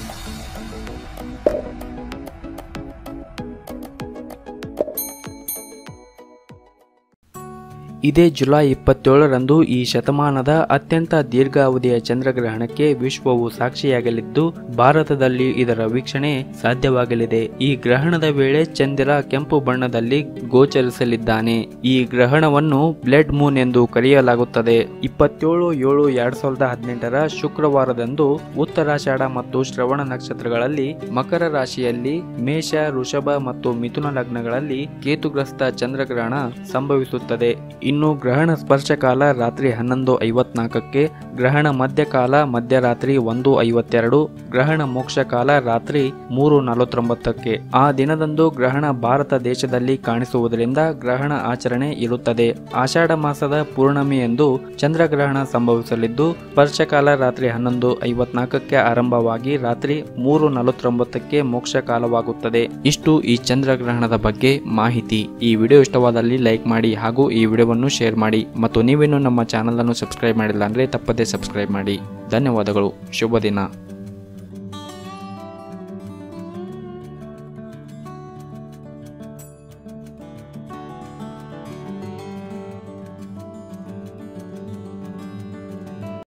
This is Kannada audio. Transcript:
Thank you. ಇದೇ ಜುಲೈ ಇಪ್ಪತ್ತೇಳರಂದು ಈ ಶತಮಾನದ ಅತ್ಯಂತ ದೀರ್ಘಾವಧಿಯ ಚಂದ್ರಗ್ರಹಣಕ್ಕೆ ವಿಶ್ವವು ಸಾಕ್ಷಿಯಾಗಲಿದ್ದು, ಭಾರತದಲ್ಲಿ ಇದರ ವೀಕ್ಷಣೆ ಸಾಧ್ಯವಾಗಲಿದೆ. ಈ ಗ್ರಹಣದ ವೇಳೆ ಚಂದ್ರ ಕೆಂಪು ಬಣ್ಣದಲ್ಲಿ ಗೋಚರಿಸಲಿದ್ದಾನೆ. ಈ ಗ್ರಹಣವನ್ನು ಬ್ಲೆಡ್ ಮೂನ್ ಎಂದು ಕರೆಯಲಾಗುತ್ತದೆ. ಇಪ್ಪತ್ತೇಳು ಏಳು ಎರಡ್ ಸಾವಿರದ ಹದಿನೆಂಟರ ಶುಕ್ರವಾರದಂದು ಉತ್ತರಾಷಾಢ ಮತ್ತು ಶ್ರವಣ ನಕ್ಷತ್ರಗಳಲ್ಲಿ ಮಕರ ರಾಶಿಯಲ್ಲಿ ಮೇಷ, ವೃಷಭ ಮತ್ತು ಮಿಥುನ ಲಗ್ನಗಳಲ್ಲಿ ಕೇತುಗ್ರಸ್ತ ಚಂದ್ರಗ್ರಹಣ ಸಂಭವಿಸುತ್ತದೆ. ಇನ್ನು ಗ್ರಹಣ ಸ್ಪರ್ಶಕಾಲ ರಾತ್ರಿ ಹನ್ನೊಂದು ಐವತ್ನಾಲ್ಕಕ್ಕೆ, ಗ್ರಹಣ ಮಧ್ಯಕಾಲ ಮಧ್ಯರಾತ್ರಿ ಒಂದು ಐವತ್ತೆರಡು, ಗ್ರಹಣ ಮೋಕ್ಷಕಾಲ ರಾತ್ರಿ ಮೂರು ನಲವತ್ತೊಂಬತ್ತಕ್ಕೆ. ಆ ದಿನದಂದು ಗ್ರಹಣ ಭಾರತ ದೇಶದಲ್ಲಿ ಕಾಣಿಸುವುದರಿಂದ ಗ್ರಹಣ ಆಚರಣೆ ಇರುತ್ತದೆ. ಆಷಾಢ ಮಾಸದ ಪೂರ್ಣಮಿಯಂದು ಚಂದ್ರಗ್ರಹಣ ಸಂಭವಿಸಲಿದ್ದು ಸ್ಪರ್ಶಕಾಲ ರಾತ್ರಿ ಹನ್ನೊಂದು ಐವತ್ನಾಲ್ಕಕ್ಕೆ ಆರಂಭವಾಗಿ ರಾತ್ರಿ ಮೂರು ನಲವತ್ತೊಂಬತ್ತಕ್ಕೆ ಮೋಕ್ಷ ಕಾಲವಾಗುತ್ತದೆ. ಇಷ್ಟು ಈ ಚಂದ್ರಗ್ರಹಣದ ಬಗ್ಗೆ ಮಾಹಿತಿ. ಈ ವಿಡಿಯೋ ಇಷ್ಟವಾದಲ್ಲಿ ಲೈಕ್ ಮಾಡಿ ಹಾಗೂ ಈ ವಿಡಿಯೋವನ್ನು ಶೇರ್ ಮಾಡಿ ಮತ್ತು ನೀವೇನು ನಮ್ಮ ಚಾನಲನ್ನು ಸಬ್ಸ್ಕ್ರೈಬ್ ಮಾಡಿಲ್ಲ ಅಂದರೆ ತಪ್ಪದೇ ಸಬ್ಸ್ಕ್ರೈಬ್ ಮಾಡಿ. ಧನ್ಯವಾದಗಳು. ಶುಭ ದಿನ.